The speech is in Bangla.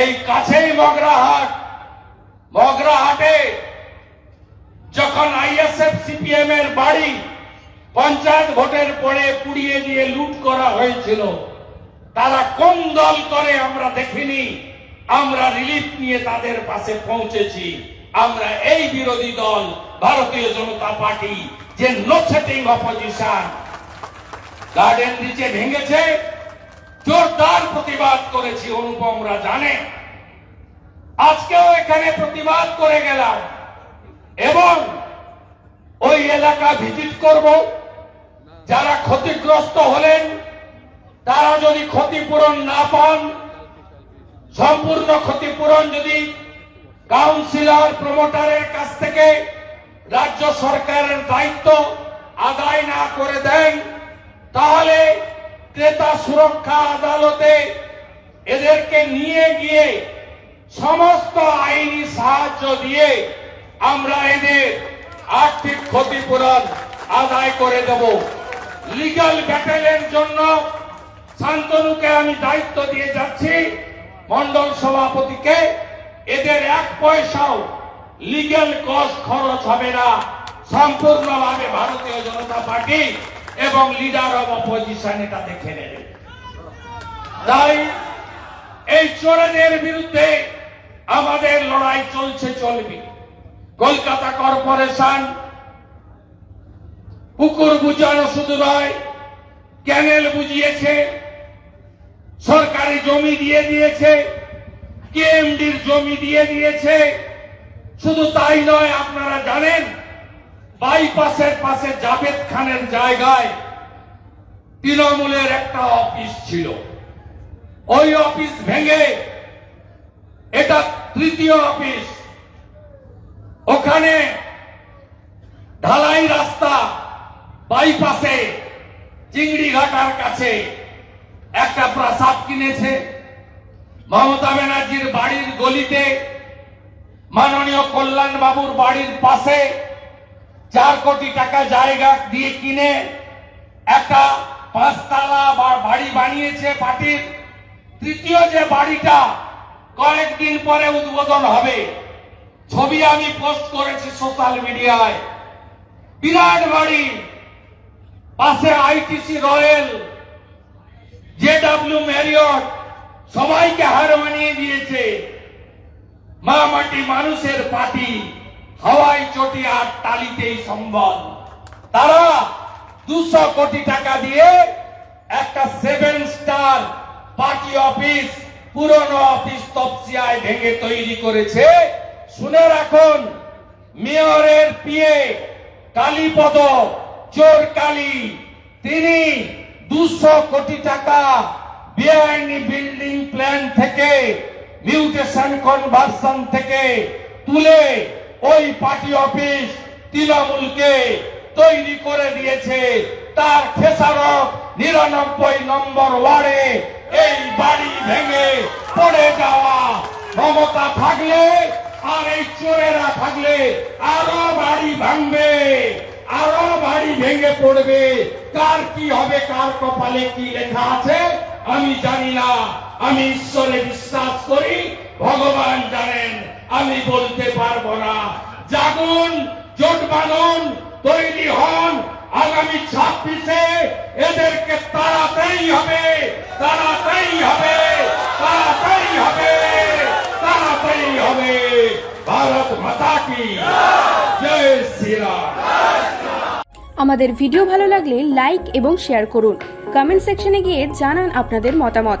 এই কাছেই মগরাহাট। মগরাহাটে যখন আইএসএফ সিপিএম এর বাড়ি পঞ্চায়েত ভোটের পরে পুড়িয়ে দিয়ে লুট করা হয়েছিল, তারা কোন দল করে আমরা দেখিনি। আমরা রিলিফ নিয়ে তাদের পাশে পৌঁছেছি। আমরা এই বিরোধী দল, ভারতীয় জনতা পার্টি, যে নো সেটিং অপোজিশন গার্ডেন নিচে ভেঙেছে জোরদার প্রতিবাদ করেছি অনুপমরা জানে। আজকেও এখানে প্রতিবাদ করে গেলাম। এবং ওই এলাকা ভিজিট করব। যারা ক্ষতিগ্রস্ত হলেন, তারা যদি ক্ষতিপূরণ না পান, সম্পূর্ণ ক্ষতিপূরণ যদি কাউন্সিলর, প্রমোটারের কাছ থেকে রাজ্য সরকারের দায়িত্ব আদায় না করে দেন, তাহলে ক্রেতা সুরক্ষা আদালতে এদেরকে নিয়ে গিয়ে সমস্ত আইনি সাহায্য দিয়ে আমরা এদের আর্থিক ক্ষতিপূরণ আদায় করে দেব। লিগাল ব্যাটেলের জন্য শান্তনুকে আমি দায়িত্ব দিয়ে যাচ্ছি। মন্ডল সভাপতিকে। এদের এক পয়সাও লিগ্যাল কস্ট খরচ হবে না। সম্পূর্ণভাবে ভারতীয় জনতা পার্টি এবং লিডার অব অপোজিশন এটা দেখে নেবে। তাই এই চোরেদের বিরুদ্ধে আমাদের লড়াই চলছে, চলবে। কলকাতা কর্পোরেশন পুকুর বুঝানো শুধু নয়, ক্যানেল বুঝিয়েছে, সরকারি জমি দিয়ে দিয়েছে, কেএমডির জমি দিয়ে দিয়েছে। শুধু তাই নয়, আপনারা জানেন বাইপাসের পাশে জাভেদ খানের জায়গায় তৃণমূলের একটা অফিস ছিল। ওই অফিস ভেঙে এটা তৃতীয় অফিস। ওখানে ঢালাই রাস্তা বাইপাসে চিংড়ি ঘাটার কাছে একটা প্রাসাদ কিনেছে। মমতা ব্যানার্জির বাড়ির গলিতে, মাননীয় কল্যাণ বাবুর বাড়ির পাশে চার কোটি টাকা জায়গা দিয়ে কিনে একটা পাঁচতলা বা- বাড়ি বানিয়েছে পার্টির। তৃতীয় যে বাড়িটা কয়েকদিন পরে উদ্বোধন হবে, ছবি আমি পোস্ট করেছি সোশ্যাল মিডিয়ায়। বিরাট বাড়ি, পাশে আইটিসি রয়্যাল জেডব্লিউ ম্যারিয়ট সবাইকে হার মানিয়ে দিয়েছে। মা মাটি মানুষের পার্টি। হাওয়াই চটি আর তালিতেই সম্বল। তারা দুশো কোটি টাকা দিয়ে একটা সেভেন স্টার পার্টি অফিস, পুরনো অফিস তপসিয়ায় ভেঙে তৈরি করেছে। শুনে রাখুন, মেয়রের পিয়ে কালীপদ, চোর কালী, তিনি দুশো কোটি টাকা বেআইনি বিল্ডিং প্ল্যান থেকে মিউটেশন কনভার্সন থেকে তুলে ওই পার্টি অফিস তৃণমূলকে তৈরি করে দিয়েছে। তার খেসারক নিরানব্বই নম্বর ওয়ার্ডে এই বাড়ি ভেঙে পড়ে যাওয়া। মমতা থাকলে আর এই চোরেরা থাকলে আরও বাড়ি ভাঙবে, আরও বাড়ি ভেঙে পড়বে। কার কি হবে, কার কপালে কি লেখা আছে, আমি জানি না। আমি ঈশ্বরে বিশ্বাস করি, ভগবান জানেন আমি বলতে পারব না। জাগুন, জোট বানুন তৈরি হন। আগামী ছাব্বিশে এদেরকে তাড়াতেই হবে তাড়াতেই হবে তাড়াতেই হবে তাড়াতেই হবে। ভারত মাতা কি জয় শ্রীরাম। আমাদের ভিডিও ভালো লাগলে লাইক এবং শেয়ার করুন। কমেন্ট সেকশনে গিয়ে জানান আপনাদের মতামত।